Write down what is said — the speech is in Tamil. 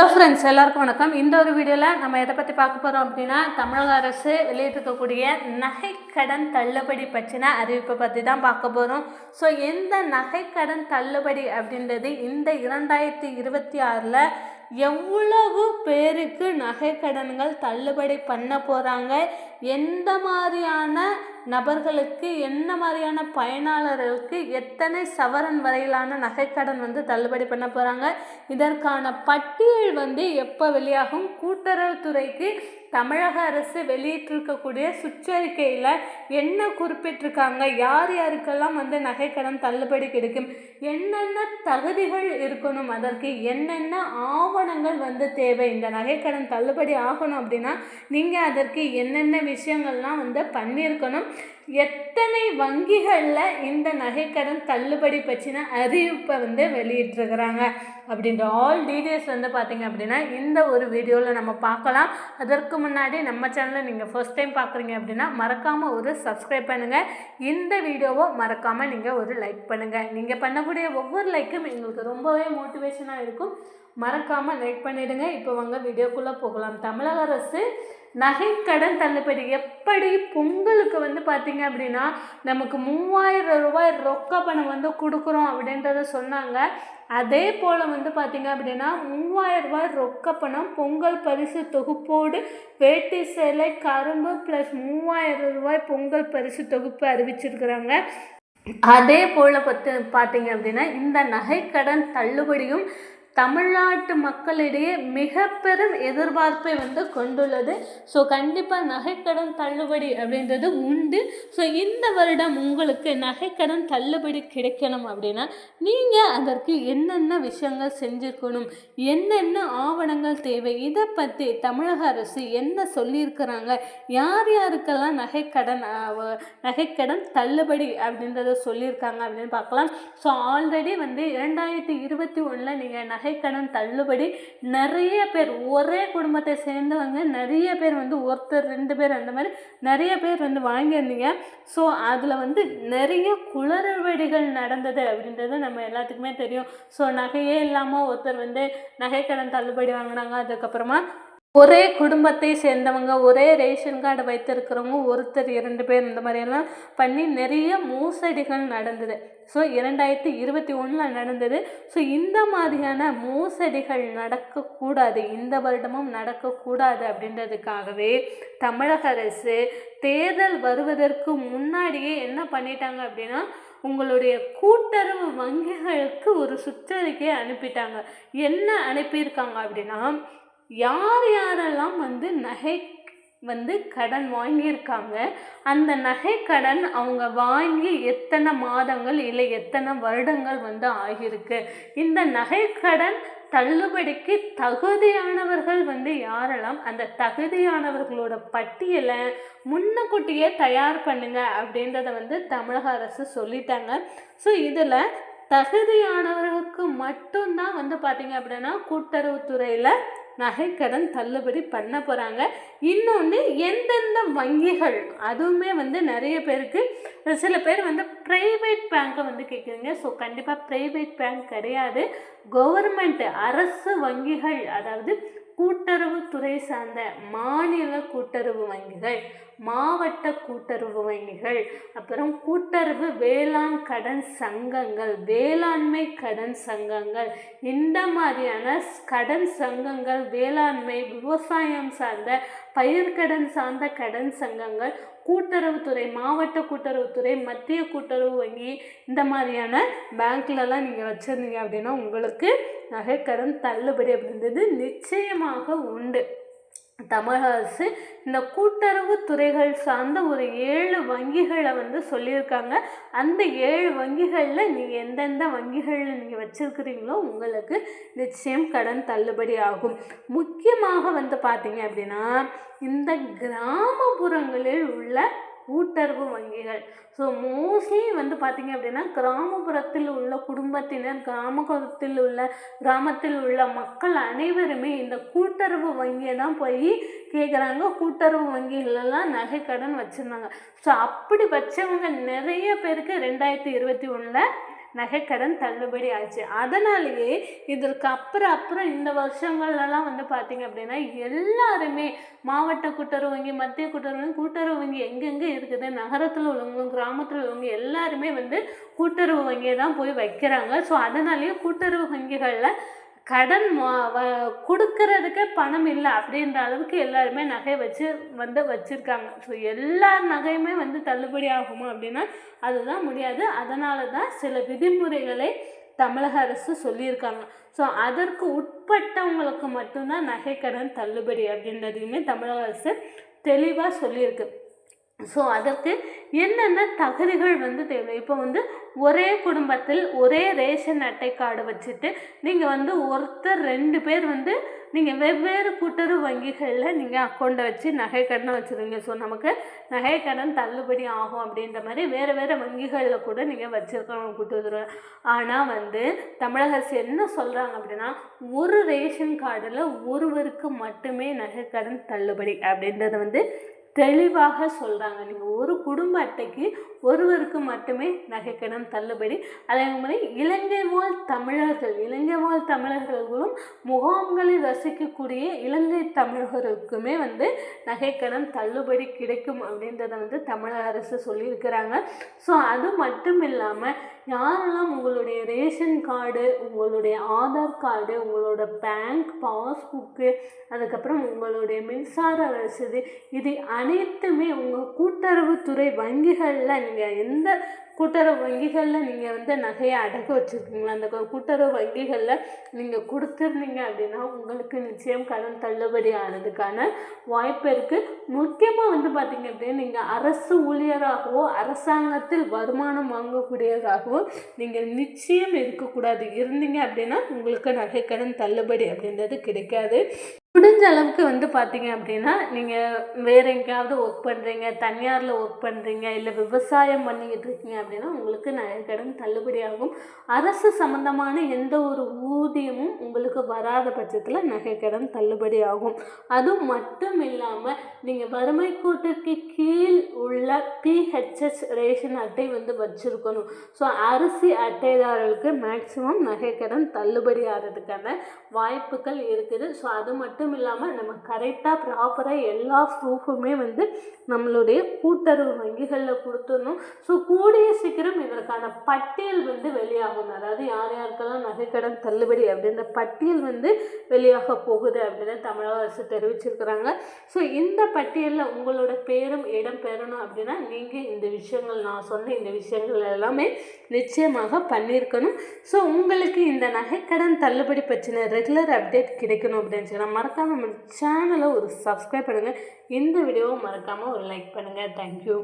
ஹலோ ஃப்ரெண்ட்ஸ் எல்லாருக்கும் வணக்கம். இந்த ஒரு வீடியோவில் நம்ம எதை பற்றி பார்க்க போகிறோம் அப்படின்னா தமிழக அரசு வெளியிட்டிருக்கக்கூடிய நகைக்கடன் தள்ளுபடி பற்றின அறிவிப்பை பற்றி தான் பார்க்க போகிறோம் ஸோ எந்த நகைக்கடன் தள்ளுபடி அப்படின்றது இந்த இரண்டாயிரத்தி இருபத்தி ஆறில் எவ்வளவு பேருக்கு நகைக்கடன்கள் தள்ளுபடி பண்ண போகிறாங்க எந்த மாதிரியான நபர்களுக்கு என்ன மாதிரியான பயனாளர்களுக்கு எத்தனை சவரன் வரையிலான நகைக்கடன் வந்து தள்ளுபடி பண்ண போகிறாங்க இதற்கான பட்டியல் வந்து எப்போ வெளியாகும்? கூட்டுறவுத்துறைக்கு தமிழக அரசு வெளியிட்டிருக்கக்கூடிய சுற்றறிக்கையில் என்ன குறிப்பிட்டிருக்காங்க? யார் யாருக்கெல்லாம் வந்து நகைக்கடன் தள்ளுபடி கிடைக்கும்? என்னென்ன தகுதிகள் இருக்கணும்? அதற்கு என்னென்ன ஆவணங்கள் வந்து தேவை? இந்த நகைக்கடன் தள்ளுபடி ஆகணும் அப்படின்னா நீங்கள் அதற்கு என்னென்ன விஷயங்கள்லாம் வந்து பண்ணியிருக்கணும்? எத்தனை வங்கிகளில் இந்த நகைக்கடன் தள்ளுபடி பற்றின அறிவிப்பை வந்து வெளியிட்டிருக்கிறாங்க? அப்படின்ற ஆல் டீட்டெயில்ஸ் வந்து பார்த்தீங்க அப்படின்னா இந்த ஒரு வீடியோவில் நம்ம பார்க்கலாம். அதற்கு முன்னாடி நம்ம சேனலை நீங்கள் ஃபஸ்ட் டைம் பார்க்குறீங்க அப்படின்னா மறக்காமல் ஒரு சப்ஸ்கிரைப் பண்ணுங்கள் இந்த வீடியோவை மறக்காமல் நீங்கள் ஒரு லைக் பண்ணுங்கள் நீங்கள் பண்ணக்கூடிய ஒவ்வொரு லைக்கும் எங்களுக்கு ரொம்பவே மோட்டிவேஷனாக இருக்கும். மறக்காமல் லைக் பண்ணிவிடுங்க இப்போ வாங்க வீடியோக்குள்ளே போகலாம். தமிழக அரசு நகைக்கடன் தள்ளுபடி எப்படி பொங்கலுக்கு வந்து பார்த்தீங்க அப்படின்னா நமக்கு மூவாயிரம் ரூபாய் ரொக்க பணம் வந்து கொடுக்குறோம் அப்படின்றத சொன்னாங்க. அதே போல் வந்து பார்த்தீங்க அப்படின்னா மூவாயிரம் ரூபாய் ரொக்க பணம் பொங்கல் பரிசு தொகுப்போடு வேட்டி சேலை கரும்பு ப்ளஸ் மூவாயிரம் ரூபாய் பொங்கல் பரிசு தொகுப்பு அறிவிச்சிருக்கிறாங்க. அதே போல் பார்த்து பார்த்தீங்க அப்படின்னா இந்த நகைக்கடன் தள்ளுபடியும் தமிழ்நாட்டு மக்களிடையே மிக பெரும் எதிர்பார்ப்பை வந்து கொண்டுள்ளது. ஸோ கண்டிப்பாக நகைக்கடன் தள்ளுபடி அப்படின்றது உண்டு. ஸோ இந்த வருடம் உங்களுக்கு நகைக்கடன் தள்ளுபடி கிடைக்கணும் அப்படின்னா நீங்கள் அதற்கு என்னென்ன விஷயங்கள் செஞ்சுருக்கணும் என்னென்ன ஆவணங்கள் தேவை இதை பற்றி தமிழக அரசு என்ன சொல்லியிருக்கிறாங்க யார் யாருக்கெல்லாம் நகைக்கடன் நகைக்கடன் தள்ளுபடி அப்படின்றத சொல்லியிருக்காங்க அப்படின்னு பார்க்கலாம். ஸோ ஆல்ரெடி வந்து இரண்டாயிரத்தி இருபத்தி ஒன்றில் நீங்கள் நகைக்கடன் தள்ளுபடி நிறைய பேர் ஒரே குடும்பத்தை சேர்ந்தவங்க நிறைய பேர் வந்து ஒருத்தர் ரெண்டு பேர் அந்த மாதிரி நிறைய பேர் வந்து வாங்கியிருந்தீங்க. ஸோ அதில் வந்து நிறைய குளறுபடிகள் நடந்தது அப்படின்றது நம்ம எல்லாத்துக்குமே தெரியும். ஸோ நகையே இல்லாமல் ஒருத்தர் வந்து நகைக்கடன் தள்ளுபடி வாங்கினாங்க அதுக்கப்புறமா ஒரே குடும்பத்தை சேர்ந்தவங்க ஒரே ரேஷன் கார்டு வைத்திருக்கிறவங்க ஒருத்தர் இரண்டு பேர் இந்த மாதிரியெல்லாம் பண்ணி நிறைய மோசடிகள் நடந்தது. ஸோ இரண்டாயிரத்தி இருபத்தி ஒன்றில் நடந்தது. ஸோ இந்த மாதிரியான மோசடிகள் நடக்கக்கூடாது இந்த வருடமும் நடக்கக்கூடாது அப்படின்றதுக்காகவே தமிழக அரசு தேர்தல் வருவதற்கு முன்னாடியே என்ன பண்ணிட்டாங்க அப்படின்னா உங்களுடைய கூட்டுறவு வங்கிகளுக்கு ஒரு சுற்றறிக்கையை அனுப்பிட்டாங்க. என்ன அனுப்பியிருக்காங்க அப்படின்னா யார் யாரெல்லாம் வந்து நகை வந்து கடன் வாங்கியிருக்காங்க அந்த நகை கடன் அவங்க வாங்கி எத்தனை மாதங்கள் இல்லை எத்தனை வருடங்கள் வந்து ஆகியிருக்கு? இந்த நகை கடன் தள்ளுபடிக்கு தகுதியானவர்கள் வந்து யாரெல்லாம்? அந்த தகுதியானவர்களோட பட்டியலை முன்னக்கூட்டியே தயார் பண்ணுங்க அப்படின்றத வந்து தமிழக அரசு சொல்லிட்டாங்க. ஸோ இதில் தகுதியானவர்களுக்கு மட்டும்தான் வந்து பார்த்தீங்க அப்படின்னா கூட்டுறவுத்துறையில் நகைக்கடன் தள்ளுபடி பண்ண போகிறாங்க இன்னொன்று எந்தெந்த வங்கிகள் அதுவுமே வந்து நிறைய பேருக்கு சில பேர் வந்து ப்ரைவேட் பேங்க்கை வந்து கேட்குறீங்க ஸோ கண்டிப்பாக ப்ரைவேட் பேங்க் கிடையாது. கவர்மெண்ட் அரசு வங்கிகள் அதாவது கூட்டுறவுத்துறை சார்ந்த மாநில கூட்டுறவு வங்கிகள் மாவட்ட கூட்டுறவு வங்கிகள் அப்புறம் கூட்டுறவு வேளாண் கடன் சங்கங்கள் வேளாண்மை கடன் சங்கங்கள் இந்த மாதிரியான கடன் சங்கங்கள் வேளாண்மை விவசாயம் சார்ந்த பயிர்க்கடன் சார்ந்த கடன் சங்கங்கள் கூட்டுறவுத்துறை மாவட்ட கூட்டுறவுத்துறை மத்திய கூட்டுறவு வங்கி இந்த மாதிரியான பேங்க்லலாம் நீங்கள் வச்சுருந்தீங்க அப்படின்னா உங்களுக்கு நகைக்கடன் தள்ளுபடி அப்படின்றது நிச்சயமாக உண்டு. தமிழக அரசு இந்த கூட்டுறவு துறைகள் சார்ந்த ஒரு ஏழு வங்கிகளை வந்து சொல்லியிருக்காங்க. அந்த ஏழு வங்கிகளில் நீங்கள் எந்தெந்த வங்கிகளில் நீங்கள் வச்சுருக்கிறீங்களோ உங்களுக்கு நிச்சயம் கடன் தள்ளுபடி ஆகும். முக்கியமாக வந்து பார்த்தீங்க அப்படின்னா இந்த கிராமப்புறங்களில் உள்ள கூட்டுறவு வங்கிகள். ஸோ மோஸ்ட்லி வந்து பார்த்திங்க அப்படின்னா கிராமப்புறத்தில் உள்ள குடும்பத்தினர் கிராமப்புறத்தில் உள்ள கிராமத்தில் உள்ள மக்கள் அனைவருமே இந்த கூட்டுறவு வங்கியை தான் போய் கேட்குறாங்க கூட்டுறவு வங்கிகளெல்லாம் நகை கடன் வச்சுருந்தாங்க. ஸோ அப்படி வச்சவங்க நிறைய பேருக்கு ரெண்டாயிரத்தி இருபத்தி ஒன்றில் நகைக்கடன் தள்ளுபடி ஆச்சு அதனாலேயே இதற்கு அப்புறம் அப்புறம் இந்த வருஷங்கள்லாம் வந்து பார்த்திங்க அப்படின்னா எல்லாருமே மாவட்ட கூட்டுறவு வங்கி மத்திய கூட்டுறவு வங்கி கூட்டுறவு வங்கி எங்கெங்கே இருக்குது நகரத்தில் உள்ளவங்க கிராமத்தில் உள்ளவங்க எல்லாருமே வந்து கூட்டுறவு வங்கியை தான் போய் வைக்கிறாங்க. ஸோ அதனாலேயே கூட்டுறவு வங்கிகளில் கடன் கொடுக்கறதுக்கே பணம் இல்லை அப்படின்ற அளவுக்கு எல்லாருமே நகை வச்சு வந்து வச்சுருக்காங்க. ஸோ எல்லா நகையுமே வந்து தள்ளுபடி ஆகுமா அப்படின்னா அதுதான் முடியாது. அதனால தான் சில விதிமுறைகளை தமிழக அரசு சொல்லியிருக்காங்க. ஸோ அதற்கு உட்பட்டவங்களுக்கு மட்டும்தான் நகைக்கடன் தள்ளுபடி அப்படின்றதையுமே தமிழக அரசு தெளிவாக சொல்லியிருக்கு. ஸோ அதற்கு என்னென்ன தகுதிகள் வந்து தேவை? இப்போ வந்து ஒரே குடும்பத்தில் ஒரே ரேஷன் அட்டை கார்டு வச்சுட்டு நீங்கள் வந்து ஒருத்தர் ரெண்டு பேர் வந்து நீங்கள் வெவ்வேறு கூட்டுறவு வங்கிகளில் நீங்கள் அக்கௌண்ட்டை வச்சு நகை கடனை வச்சுருங்க ஸோ நமக்கு நகை கடன் தள்ளுபடி ஆகும் அப்படின்ற மாதிரி வேறு வேறு வங்கிகளில் கூட நீங்கள் வச்சுருக்கணும் கூட்டுறவு. ஆனால் வந்து தமிழக அரசு என்ன சொல்கிறாங்க அப்படின்னா ஒரு ரேஷன் கார்டில் ஒருவருக்கு மட்டுமே நகை கடன் தள்ளுபடி அப்படின்றத வந்து தெளிவாக சொல்கிறாங்க நீங்கள் ஒரு குடும்ப அட்டைக்கு ஒருவருக்கு மட்டுமே நகைக்கடன் தள்ளுபடி. அதே மாதிரி இலங்கை வாழ் தமிழர்கள் இலங்கை வாழ் தமிழர்களும் முகாம்களில் வசிக்கக்கூடிய இலங்கை தமிழர்களுக்குமே வந்து நகைக்கடன் தள்ளுபடி கிடைக்கும் அப்படின்றத வந்து தமிழக அரசு சொல்லியிருக்கிறாங்க. ஸோ அது மட்டும் இல்லாமல் யாரெல்லாம் உங்களுடைய ரேஷன் கார்டு உங்களுடைய ஆதார் கார்டு உங்களோட பேங்க் பாஸ்புக்கு அதுக்கப்புறம் உங்களுடைய மின்சார ரசீது இது அனைத்துமே உங்கள் கூட்டுறவுத்துறை வங்கிகளில் நீங்கள் எந்த கூட்டுறவு வங்கிகளில் நீங்கள் வந்து நகையை அடகு வச்சுருக்கீங்களா? அந்த கூட்டுறவு வங்கிகளில் நீங்கள் கொடுத்துருந்தீங்க அப்படின்னா உங்களுக்கு நிச்சயம் கடன் தள்ளுபடி ஆனதுக்கான வாய்ப்பு இருக்குது முக்கியமாக வந்து பார்த்திங்க அப்படின்னா நீங்கள் அரசு ஊழியராகவோ அரசாங்கத்தில் வருமானம் வாங்கக்கூடியவராகவோ நீங்கள் நிச்சயம் இருக்கக்கூடாது. இருந்தீங்க அப்படின்னா உங்களுக்கு நகைக்கடன் தள்ளுபடி அப்படின்றது கிடைக்காது. முடிஞ்ச அளவுக்கு வந்து பார்த்தீங்க அப்படின்னா நீங்கள் வேறு எங்கேயாவது ஒர்க் பண்ணுறீங்க தனியாரில் ஒர்க் பண்ணுறீங்க இல்லை விவசாயம் பண்ணிக்கிட்டு இருக்கீங்க அப்படின்னா உங்களுக்கு நகைக்கடன் தள்ளுபடி ஆகும். அரசு சம்மந்தமான எந்த ஒரு ஊதியமும் உங்களுக்கு வராத பட்சத்தில் நகைக்கடன் தள்ளுபடி ஆகும். அதுவும் மட்டும் இல்லாமல் நீங்கள் வறுமை கோட்டிற்கு கீழ் உள்ள பிஹெச்எஸ் ரேஷன் அட்டை வந்து வச்சுருக்கணும். ஸோ அரிசி அட்டைதாரர்களுக்கு மேக்சிமம் நகைக்கடன் தள்ளுபடி ஆகிறதுக்கான வாய்ப்புகள் இருக்குது. ஸோ அது மட்டும் மட்டும் இல்லாமல் நம்ம கரெக்டாக ப்ராப்பராக எல்லா ப்ரூஃபுமே வந்து நம்மளுடைய கூட்டுறவு வங்கிகளில் கொடுத்துடணும். ஸோ கூடிய சீக்கிரம் இதற்கான பட்டியல் வந்து வெளியாகும் அதாவது யார் யாருக்கெல்லாம் நகைக்கடன் தள்ளுபடி அப்படின்ற பட்டியல் வந்து வெளியாக போகுது அப்படின்னு தமிழக அரசு தெரிவிச்சிருக்கிறாங்க. ஸோ இந்த பட்டியலில் உங்களோட பேரும் இடம் பெறணும் அப்படின்னா நீங்கள் இந்த விஷயங்கள் நான் சொன்ன இந்த விஷயங்கள் எல்லாமே நிச்சயமாக பண்ணியிருக்கணும். ஸோ உங்களுக்கு இந்த நகைக்கடன் தள்ளுபடி பற்றின ரெகுலர் அப்டேட் கிடைக்கணும் அப்படின்னு சொல்லி மறக்காமல் நம்ம சேனலை ஒரு சப்ஸ்கிரைப் பண்ணுங்கள் இந்த வீடியோவை மறக்காமல் ஒரு லைக் பண்ணுங்கள் தேங்க்யூ